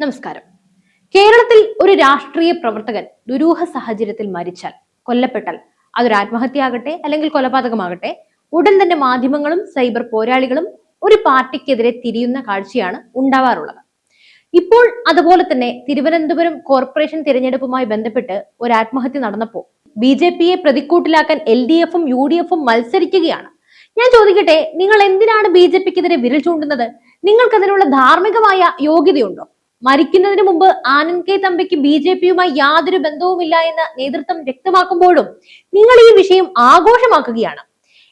നമസ്കാരം. കേരളത്തിൽ ഒരു രാഷ്ട്രീയ പ്രവർത്തകൻ ദുരൂഹ സാഹചര്യത്തിൽ മരിച്ചാൽ കൊല്ലപ്പെട്ടാൽ അതൊരു ആത്മഹത്യയാകട്ടെ അല്ലെങ്കിൽ കൊലപാതകമാകട്ടെ ഉടൻ തന്നെ മാധ്യമങ്ങളും സൈബർ പോരാളികളും ഒരു പാർട്ടിക്കെതിരെ തിരിയുന്ന കാഴ്ചയാണ് ഉണ്ടാവാറുള്ളത്. ഇപ്പോൾ അതുപോലെ തന്നെ തിരുവനന്തപുരം കോർപ്പറേഷൻ തിരഞ്ഞെടുപ്പുമായി ബന്ധപ്പെട്ട് ഒരു ആത്മഹത്യ നടന്നപ്പോൾ ബി ജെ പിയെ പ്രതിക്കൂട്ടിലാക്കാൻ എൽ ഡി എഫും യു ഡി എഫും മത്സരിക്കുകയാണ്. ഞാൻ ചോദിക്കട്ടെ നിങ്ങൾ എന്തിനാണ് ബി ജെ പിക്കെതിരെ വിരൽ ചൂണ്ടുന്നത്? നിങ്ങൾക്കതിനുള്ള ധാർമ്മികമായ യോഗ്യതയുണ്ടോ? മരിക്കുന്നതിന് മുമ്പ് ആനന്ദ് കെ തമ്പിക്ക് ബി ജെ പിയുമായി യാതൊരു ബന്ധവുമില്ല എന്ന് നേതൃത്വം വ്യക്തമാക്കുമ്പോഴും നിങ്ങൾ ഈ വിഷയം ആഘോഷമാക്കുകയാണ്.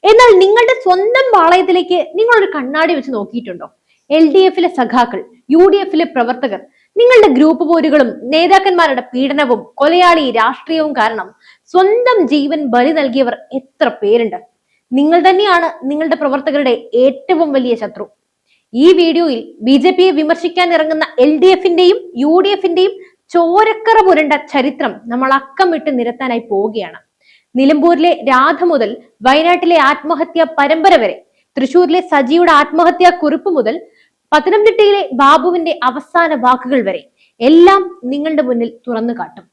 എന്നാൽ നിങ്ങളുടെ സ്വന്തം പാളയത്തിലേക്ക് നിങ്ങൾ ഒരു കണ്ണാടി വെച്ച് നോക്കിയിട്ടുണ്ടോ? എൽ ഡി എഫിലെ സഖാക്കൾ യു ഡി എഫിലെ പ്രവർത്തകർ നിങ്ങളുടെ ഗ്രൂപ്പ് പോരുകളും നേതാക്കന്മാരുടെ പീഡനവും കൊലയാളി രാഷ്ട്രീയവും കാരണം സ്വന്തം ജീവൻ ബലി നൽകിയവർ എത്ര പേരുണ്ട്? നിങ്ങൾ തന്നെയാണ് നിങ്ങളുടെ പ്രവർത്തകരുടെ ഏറ്റവും വലിയ ശത്രു. ഈ വീഡിയോയിൽ ബി ജെ പിയെ വിമർശിക്കാൻ ഇറങ്ങുന്ന എൽ ഡി എഫിന്റെയും യു ഡി എഫിന്റെയും ചോരക്കറ പുരണ്ട ചരിത്രം നമ്മൾ അക്കമിട്ട് നിരത്താനായി പോവുകയാണ്. നിലമ്പൂരിലെ രാധ മുതൽ വയനാട്ടിലെ ആത്മഹത്യ പരമ്പര വരെ തൃശൂരിലെ സജിയുടെ ആത്മഹത്യാ കുറിപ്പ് മുതൽ പത്തനംതിട്ടയിലെ ബാബുവിന്റെ അവസാന വാക്കുകൾ വരെ എല്ലാം നിങ്ങളുടെ മുന്നിൽ തുറന്നു കാട്ടും.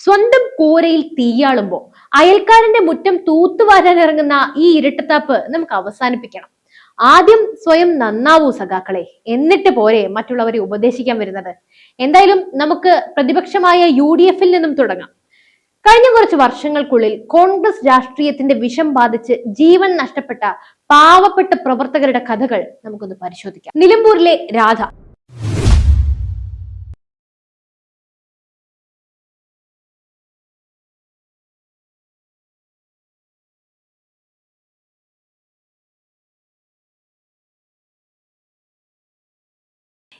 സ്വന്തം കൂരയിൽ തീയാളുമ്പോ അയൽക്കാരന്റെ മുറ്റം തൂത്തുവാരാൻ ഇറങ്ങുന്ന ഈ ഇരട്ടത്താപ്പ് നമുക്ക് അവസാനിപ്പിക്കണം. ആദ്യം സ്വയം നന്നാവൂ സഖാക്കളെ. എന്നിട്ട് പോരെ മറ്റുള്ളവരെ ഉപദേശിക്കാൻ വരുന്നത്. എന്തായാലും നമുക്ക് പ്രതിപക്ഷമായ യു ഡി എഫിൽ നിന്നും തുടങ്ങാം. കഴിഞ്ഞ കുറച്ച് വർഷങ്ങൾക്കുള്ളിൽ കോൺഗ്രസ് രാഷ്ട്രീയത്തിന്റെ വിഷം ബാധിച്ച് ജീവൻ നഷ്ടപ്പെട്ട പാവപ്പെട്ട പ്രവർത്തകരുടെ കഥകൾ നമുക്കൊന്ന് പരിശോധിക്കാം. നിലമ്പൂരിലെ രാധ.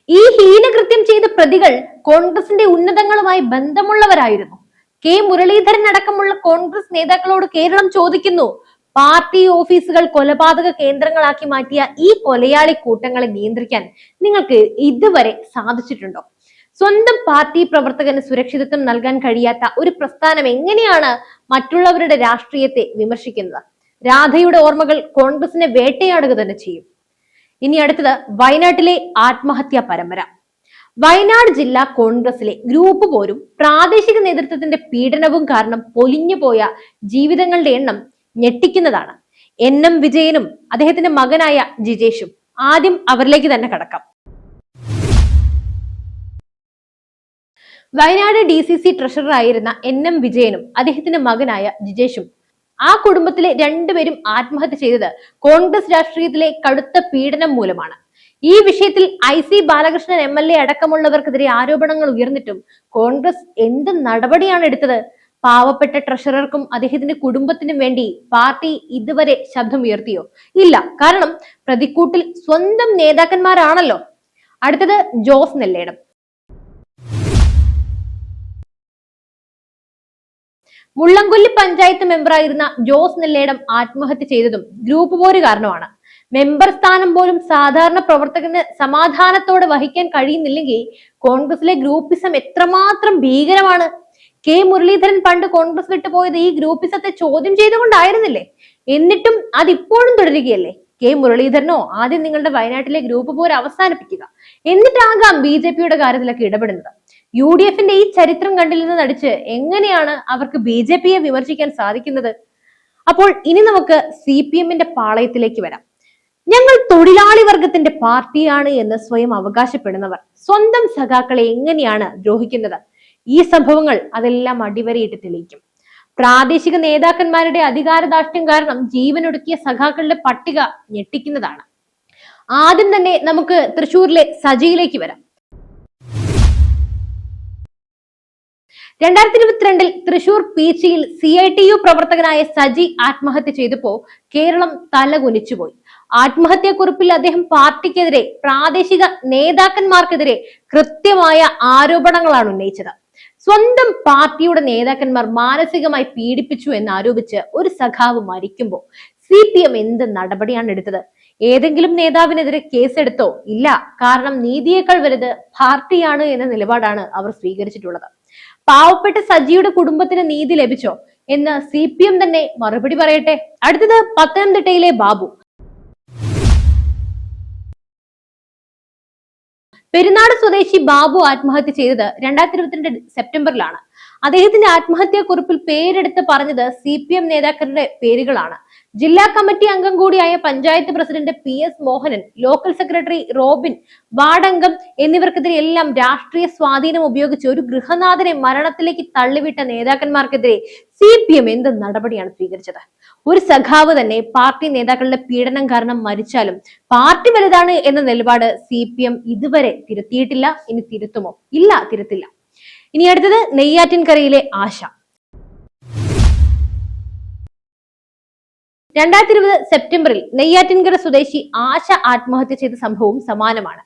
ഈ ഹീനകൃത്യം ചെയ്ത പ്രതികൾ കോൺഗ്രസിന്റെ ഉന്നതങ്ങളുമായി ബന്ധമുള്ളവരായിരുന്നു. കെ മുരളീധരൻ അടക്കമുള്ള കോൺഗ്രസ് നേതാക്കളോട് കേരളം ചോദിക്കുന്നു പാർട്ടി ഓഫീസുകൾ കൊലപാതക കേന്ദ്രങ്ങളാക്കി മാറ്റിയ ഈ കൊലയാളി കൂട്ടങ്ങളെ നിയന്ത്രിക്കാൻ നിങ്ങൾക്ക് ഇതുവരെ സാധിച്ചിട്ടുണ്ടോ? സ്വന്തം പാർട്ടി പ്രവർത്തകന് സുരക്ഷിതത്വം നൽകാൻ കഴിയാത്ത ഒരു പ്രസ്ഥാനം എങ്ങനെയാണ് മറ്റുള്ളവരുടെ രാഷ്ട്രീയത്തെ വിമർശിക്കുന്നത്? രാധയുടെ ഓർമ്മകൾ കോൺഗ്രസിനെ വേട്ടയാടുക തന്നെ ചെയ്യും. ഇനി അടുത്തത് വയനാട്ടിലെ ആത്മഹത്യാ പരമ്പര. വയനാട് ജില്ലാ കോൺഗ്രസിലെ ഗ്രൂപ്പ് പോരും പ്രാദേശിക നേതൃത്വത്തിന്റെ പീഡനവും കാരണം പൊലിഞ്ഞുപോയ ജീവിതങ്ങളുടെ എണ്ണം ഞെട്ടിക്കുന്നതാണ്. എൻ എം വിജയനും അദ്ദേഹത്തിന്റെ മകനായ ജിജേഷും ആദ്യം അവരിലേക്ക് തന്നെ കടക്കാം. Wayanad D C C treasurer ആയിരുന്ന എൻ എം വിജയനും അദ്ദേഹത്തിന്റെ മകനായ ജിജേഷും ആ കുടുംബത്തിലെ രണ്ടുപേരും ആത്മഹത്യ ചെയ്തത് കോൺഗ്രസ് രാഷ്ട്രീയത്തിലെ കടുത്ത പീഡനം മൂലമാണ്. ഈ വിഷയത്തിൽ I C Balakrishnan M L A അടക്കമുള്ളവർക്കെതിരെ ആരോപണങ്ങൾ ഉയർന്നിട്ടും കോൺഗ്രസ് എന്ത് നടപടിയാണ് എടുത്തത്? പാവപ്പെട്ട ട്രഷറർക്കും അദ്ദേഹത്തിന്റെ കുടുംബത്തിനും വേണ്ടി പാർട്ടി ഇതുവരെ ശബ്ദം ഉയർത്തിയോ ഇല്ല. കാരണം പ്രതിക്കൂട്ടിൽ സ്വന്തം നേതാക്കന്മാരാണല്ലോ. അടുത്തത് ജോസ് നെല്ലേടം. മുള്ളംകൊല്ലി പഞ്ചായത്ത് മെമ്പറായിരുന്ന ജോസ് നെല്ലേടം ആത്മഹത്യ ചെയ്തതും ഗ്രൂപ്പ് പോര് കാരണമാണ്. മെമ്പർ സ്ഥാനം പോലും സാധാരണ പ്രവർത്തകന് സമാധാനത്തോടെ വഹിക്കാൻ കഴിയുന്നില്ലെങ്കിൽ കോൺഗ്രസിലെ ഗ്രൂപ്പിസം എത്രമാത്രം ഭീകരമാണ്? കെ മുരളീധരൻ പണ്ട് കോൺഗ്രസ് വിട്ടുപോയത് ഈ ഗ്രൂപ്പിസത്തെ ചോദ്യം ചെയ്തുകൊണ്ടായിരുന്നില്ലേ? എന്നിട്ടും അതിപ്പോഴും തുടരുകയല്ലേ? കെ മുരളീധരനോ ആദ്യം നിങ്ങളുടെ വയനാട്ടിലെ ഗ്രൂപ്പ് പോര് അവസാനിപ്പിക്കുക. എന്നിട്ടാകാം ബി ജെ പിയുടെ കാര്യത്തിലൊക്കെ ഇടപെടുന്നത്. യു ഡി എഫിന്റെ ഈ ചരിത്രം കണ്ടിൽ നിന്ന് നടിച്ച് എങ്ങനെയാണ് അവർക്ക് ബി ജെ പിയെ വിമർശിക്കാൻ സാധിക്കുന്നത്? അപ്പോൾ ഇനി നമുക്ക് സി പി എമ്മിന്റെ പാളയത്തിലേക്ക് വരാം. ഞങ്ങൾ തൊഴിലാളി വർഗത്തിന്റെ പാർട്ടിയാണ് എന്ന് സ്വയം അവകാശപ്പെടുന്നവർ സ്വന്തം സഖാക്കളെ എങ്ങനെയാണ് ദ്രോഹിക്കുന്നത്? ഈ സംഭവങ്ങൾ അതെല്ലാം അടിവരയിട്ട് തെളിയിക്കും. പ്രാദേശിക നേതാക്കന്മാരുടെ അധികാരദാഷ്ട്യം കാരണം ജീവനൊടുക്കിയ സഖാക്കളുടെ പട്ടിക ഞെട്ടിക്കുന്നതാണ്. ആദ്യം തന്നെ നമുക്ക് തൃശൂരിലെ സജിയിലേക്ക് വരാം. രണ്ടായിരത്തി ഇരുപത്തിരണ്ടിൽ തൃശൂർ പീച്ചിയിൽ സി ഐ ടി യു പ്രവർത്തകനായ സജി ആത്മഹത്യ ചെയ്തപ്പോ കേരളം തലകുനിച്ചുപോയി. ആത്മഹത്യാക്കുറിപ്പിൽ അദ്ദേഹം പാർട്ടിക്കെതിരെ പ്രാദേശിക നേതാക്കന്മാർക്കെതിരെ കൃത്യമായ ആരോപണങ്ങളാണ് ഉന്നയിച്ചത്. സ്വന്തം പാർട്ടിയുടെ നേതാക്കന്മാർ മാനസികമായി പീഡിപ്പിച്ചു എന്ന് ആരോപിച്ച് ഒരു സഖാവ് മരിക്കുമ്പോൾ സി പി എം എന്ത് നടപടിയാണ് എടുത്തത്? ഏതെങ്കിലും നേതാവിനെതിരെ കേസെടുത്തോ? ഇല്ല. കാരണം നീതിയേക്കാൾ വലുത് പാർട്ടിയാണ് എന്ന നിലപാടാണ് അവർ സ്വീകരിച്ചിട്ടുള്ളത്. പാവപ്പെട്ട സജിയുടെ കുടുംബത്തിന് നീതി ലഭിച്ചോ എന്ന് സി പി എം തന്നെ മറുപടി പറയട്ടെ. അടുത്തത് പത്തനംതിട്ടയിലെ ബാബു. പെരുന്നാട് സ്വദേശി ബാബു ആത്മഹത്യ ചെയ്തത് രണ്ടായിരത്തി ഇരുപത്തിരണ്ട് സെപ്റ്റംബറിലാണ്. അദ്ദേഹത്തിന്റെ ആത്മഹത്യാ കുറിപ്പിൽ പേരെടുത്ത് പറഞ്ഞത് സി പി എം നേതാക്കളുടെ പേരുകളാണ്. ജില്ലാ കമ്മിറ്റി അംഗം കൂടിയായ panchayat president P S Mohanan local secretary Robin വാർഡംഗം എന്നിവർക്കെതിരെ എല്ലാം രാഷ്ട്രീയ സ്വാധീനം ഉപയോഗിച്ച് ഒരു ഗൃഹനാഥനെ മരണത്തിലേക്ക് തള്ളിവിട്ട നേതാക്കന്മാർക്കെതിരെ സി പി എം എന്ത് നടപടിയാണ് സ്വീകരിച്ചത്? ഒരു സഖാവ് തന്നെ പാർട്ടി നേതാക്കളുടെ പീഡനം കാരണം മരിച്ചാലും പാർട്ടി വലുതാണ് എന്ന നിലപാട് സി പി എം ഇതുവരെ തിരുത്തിയിട്ടില്ല ഇനി തിരുത്തുമോ? ഇല്ല തിരുത്തില്ല. ഇനി അടുത്തത് നെയ്യാറ്റിൻകരയിലെ ആശ. രണ്ടായിരത്തി ഇരുപത് സെപ്റ്റംബറിൽ നെയ്യാറ്റിൻകര സ്വദേശി ആശ ആത്മഹത്യ ചെയ്ത സംഭവവും സമാനമാണ്.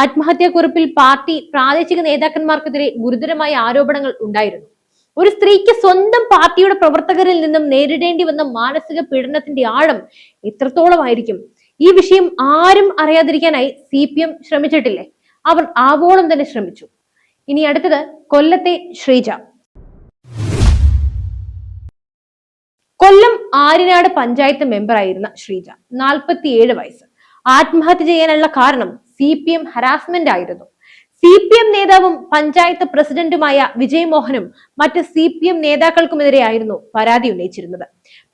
ആത്മഹത്യാക്കുറിപ്പിൽ പാർട്ടി പ്രാദേശിക നേതാക്കന്മാർക്കെതിരെ ഗുരുതരമായ ആരോപണങ്ങൾ ഉണ്ടായിരുന്നു. ഒരു സ്ത്രീക്ക് സ്വന്തം പാർട്ടിയുടെ പ്രവർത്തകരിൽ നിന്നും നേരിടേണ്ടി വന്ന മാനസിക പീഡനത്തിന്റെ ആഴം എത്രത്തോളമായിരിക്കും? ഈ വിഷയം ആരും അറിയാതിരിക്കാനായി സി പി എം ശ്രമിച്ചിട്ടില്ലേ? അവർ ആവോളം തന്നെ ശ്രമിച്ചു. ഇനി അടുത്തത് കൊല്ലത്തെ ശ്രീജ. കൊല്ലം ആര്യനാട് പഞ്ചായത്ത് മെമ്പറായിരുന്ന ശ്രീജ. നാൽപ്പത്തിയേഴ് വയസ്സ്. ആത്മഹത്യ ചെയ്യാനുള്ള കാരണം സി പി എം ഹരാസ്മെന്റ് ആയിരുന്നു. സി പി എം നേതാവും പഞ്ചായത്ത് പ്രസിഡന്റുമായ വിജയ് മോഹനും മറ്റ് സി പി എം നേതാക്കൾക്കുമെതിരെയായിരുന്നു പരാതി ഉന്നയിച്ചിരുന്നത്.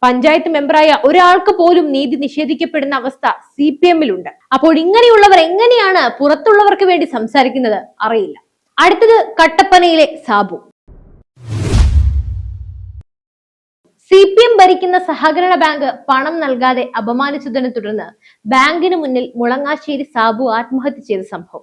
പഞ്ചായത്ത് മെമ്പറായ ഒരാൾക്ക് പോലും നീതി നിഷേധിക്കപ്പെടുന്ന അവസ്ഥ സി പി എമ്മിലുണ്ട്. അപ്പോൾ ഇങ്ങനെയുള്ളവർ എങ്ങനെയാണ് പുറത്തുള്ളവർക്ക് വേണ്ടി സംസാരിക്കുന്നത് അറിയില്ല. അടുത്തത് കട്ടപ്പനയിലെ സാബു. സി പി എം ഭരിക്കുന്ന സഹകരണ ബാങ്ക് പണം നൽകാതെ അപമാനിച്ചതിനെ തുടർന്ന് ബാങ്കിന് മുന്നിൽ മുളങ്ങാശ്ശേരി സാബു ആത്മഹത്യ ചെയ്ത സംഭവം.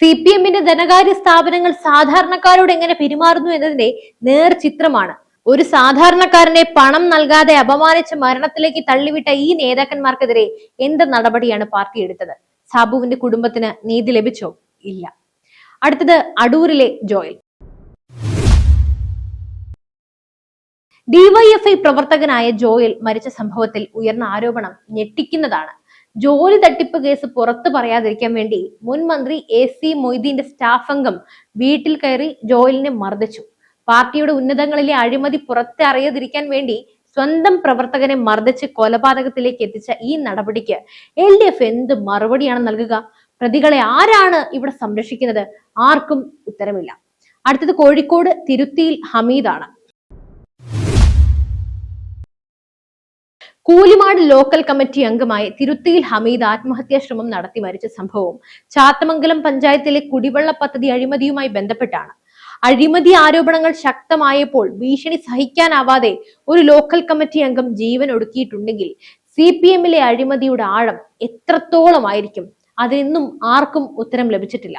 സി പി എമ്മിന്റെ ധനകാര്യ സ്ഥാപനങ്ങൾ സാധാരണക്കാരോട് എങ്ങനെ പെരുമാറുന്നു എന്നതിന്റെ നേർ ചിത്രമാണ്. ഒരു സാധാരണക്കാരനെ പണം നൽകാതെ അപമാനിച്ച് മരണത്തിലേക്ക് തള്ളിവിട്ട ഈ നേതാക്കന്മാർക്കെതിരെ എന്ത് നടപടിയാണ് പാർട്ടി എടുത്തത്? സാബുവിന്റെ കുടുംബത്തിന് നീതി ലഭിച്ചോ? ഇല്ല. അടുത്തത് അടൂരിലെ ജോയൽ. ഡിവൈഎഫ്ഐ പ്രവർത്തകനായ ജോയൽ മരിച്ച സംഭവത്തിൽ ഉയർന്ന ആരോപണം ഞെട്ടിക്കുന്നതാണ്. ജോലി തട്ടിപ്പ് കേസ് പുറത്തു പറയാതിരിക്കാൻ വേണ്ടി മുൻ മന്ത്രി എ സി മൊയ്തീന്റെ സ്റ്റാഫ് അംഗം വീട്ടിൽ കയറി ജോയലിനെ മർദ്ദിച്ചു. പാർട്ടിയുടെ ഉന്നതങ്ങളിലെ അഴിമതി പുറത്തറിയാതിരിക്കാൻ വേണ്ടി സ്വന്തം പ്രവർത്തകനെ മർദ്ദിച്ച് കൊലപാതകത്തിലേക്ക് എത്തിച്ച ഈ നടപടിക്ക് എൽ ഡി എഫ് എന്ത് മറുപടിയാണ് നൽകുക? പ്രതികളെ ആരാണ് ഇവിടെ സംരക്ഷിക്കുന്നത്? ആർക്കും ഉത്തരമില്ല. അടുത്തത് കോഴിക്കോട് തിരുത്തിയിൽ ഹമീദാണ്. കൂലിമാട് ലോക്കൽ കമ്മിറ്റി അംഗമായി തിരുത്തിയിൽ ഹമീദ് ആത്മഹത്യാ ശ്രമം നടത്തി മരിച്ച സംഭവവും ചാത്തമംഗലം പഞ്ചായത്തിലെ കുടിവെള്ള പദ്ധതി അഴിമതിയുമായി ബന്ധപ്പെട്ടാണ്. അഴിമതി ആരോപണങ്ങൾ ശക്തമായപ്പോൾ ഭീഷണി സഹിക്കാനാവാതെ ഒരു ലോക്കൽ കമ്മിറ്റി അംഗം ജീവൻ ഒടുക്കിയിട്ടുണ്ടെങ്കിൽ സി പി എമ്മിലെ അഴിമതിയുടെ ആഴം എത്രത്തോളമായിരിക്കും? അതിനൊന്നും ആർക്കും ഉത്തരം ലഭിച്ചിട്ടില്ല.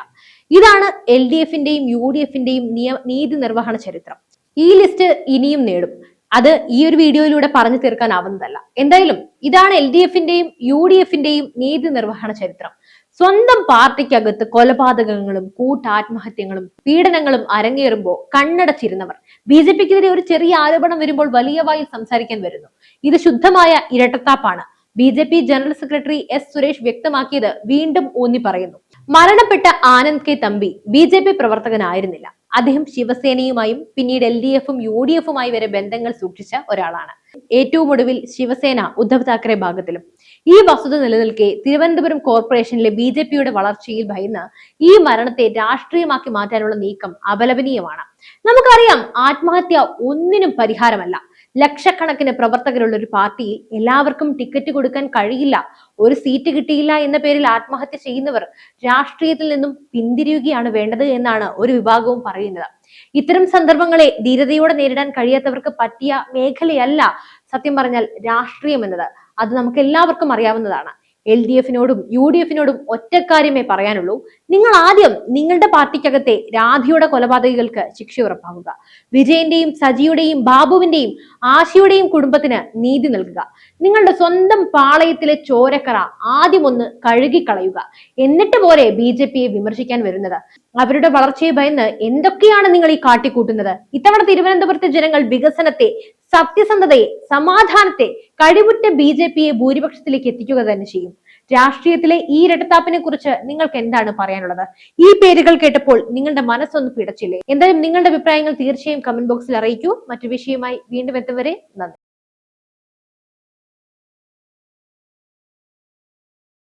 ഇതാണ് എൽ ഡി എഫിന്റെയും യു ഡി എഫിന്റെയും നീതി നിർവഹണ ചരിത്രം. ഈ ലിസ്റ്റ് ഇനിയും നേടും. അത് ഈ ഒരു വീഡിയോയിലൂടെ പറഞ്ഞു തീർക്കാനാവുന്നതല്ല. എന്തായാലും ഇതാണ് എൽ ഡി എഫിന്റെയും യു ഡി എഫിന്റെയും നീതി നിർവഹണ ചരിത്രം. സ്വന്തം പാർട്ടിക്കകത്ത് കൊലപാതകങ്ങളും കൂട്ടാത്മഹത്യങ്ങളും പീഡനങ്ങളും അരങ്ങേറുമ്പോൾ കണ്ണടച്ചിരുന്നവർ. ബി ജെ പിക്കെതിരെ ഒരു ചെറിയ ആരോപണം വരുമ്പോൾ വലിയ വായിൽ സംസാരിക്കാൻ വരുന്നു. ഇത് ശുദ്ധമായ ഇരട്ടത്താപ്പാണ്. B J P general secretary S Suresh വ്യക്തമാക്കിയത് വീണ്ടും ഊന്നി പറയുന്നു മരണപ്പെട്ട Anand K Thampi B J P പ്രവർത്തകനായിരുന്നില്ല. അദ്ദേഹം ശിവസേനയുമായും പിന്നീട് എൽ ഡി എഫും യു ഡി എഫുമായി വരെ ബന്ധങ്ങൾ സൂക്ഷിച്ച ഒരാളാണ്. ഏറ്റവും ഒടുവിൽ ശിവസേന ഉദ്ധവ് താക്കറെ ഭാഗത്തിലും. ഈ വസ്തുത നിലനിൽക്കെ തിരുവനന്തപുരം കോർപ്പറേഷനിലെ ബി ജെ പിയുടെ വളർച്ചയിൽ ഭയന്ന് ഈ മരണത്തെ രാഷ്ട്രീയമാക്കി മാറ്റാനുള്ള നീക്കം അപലപനീയമാണ്. നമുക്കറിയാം ആത്മഹത്യ ഒന്നിനും പരിഹാരമല്ല. ലക്ഷക്കണക്കിന് പ്രവർത്തകരുള്ള ഒരു പാർട്ടിയിൽ എല്ലാവർക്കും ടിക്കറ്റ് കൊടുക്കാൻ കഴിയില്ല. ഒരു സീറ്റ് കിട്ടിയില്ല എന്ന പേരിൽ ആത്മഹത്യ ചെയ്യുന്നവർ രാഷ്ട്രീയത്തിൽ നിന്നും പിന്തിരിയുകയാണ് വേണ്ടത് എന്നാണ് ഒരു വിഭാഗവും പറയുന്നത്. ഇത്തരം സന്ദർഭങ്ങളെ ധീരതയോടെ നേരിടാൻ കഴിയാത്തവർക്ക് പറ്റിയ മേഖലയല്ല സത്യം പറഞ്ഞാൽ രാഷ്ട്രീയം എന്നത്. അത് നമുക്ക് എല്ലാവർക്കും അറിയാവുന്നതാണ്. എൽ ഡി എഫിനോടും യു ഡി എഫിനോടും ഒറ്റക്കാര്യമേ പറയാനുള്ളൂ. നിങ്ങൾ ആദ്യം നിങ്ങളുടെ പാർട്ടിക്കകത്തെ രാധിയുടെ കൊലപാതകികൾക്ക് ശിക്ഷ ഉറപ്പാക്കുക. വിജയന്റെയും സജിയുടെയും ബാബുവിന്റെയും ആശയുടെയും കുടുംബത്തിന് നീതി നൽകുക. നിങ്ങളുടെ സ്വന്തം പാളയത്തിലെ ചോരക്കറ ആദ്യം ഒന്ന് കഴുകിക്കളയുക. എന്നിട്ട് പോരെ ബി വിമർശിക്കാൻ വരുന്നത്. അവരുടെ വളർച്ചയെ ഭയന്ന് എന്തൊക്കെയാണ് നിങ്ങൾ ഈ കാട്ടിക്കൂട്ടുന്നത്? ഇത്തവണ തിരുവനന്തപുരത്തെ ജനങ്ങൾ വികസനത്തെ സത്യസന്ധതയെ സമാധാനത്തെ കഴിവുറ്റ ബി ജെ പിയെ ഭൂരിപക്ഷത്തിലേക്ക് എത്തിക്കുക തന്നെ ചെയ്യും. രാഷ്ട്രീയത്തിലെ ഈ ഇരട്ടത്താപ്പിനെ കുറിച്ച് നിങ്ങൾക്ക് എന്താണ് പറയാനുള്ളത്? ഈ പേരുകൾ കേട്ടപ്പോൾ നിങ്ങളുടെ മനസ്സൊന്ന് പിടച്ചില്ലേ? എന്തായാലും നിങ്ങളുടെ അഭിപ്രായങ്ങൾ തീർച്ചയായും കമന്റ് ബോക്സിൽ അറിയിക്കൂ. മറ്റു വിഷയമായി വീണ്ടും എത്തുവരെ നന്ദി.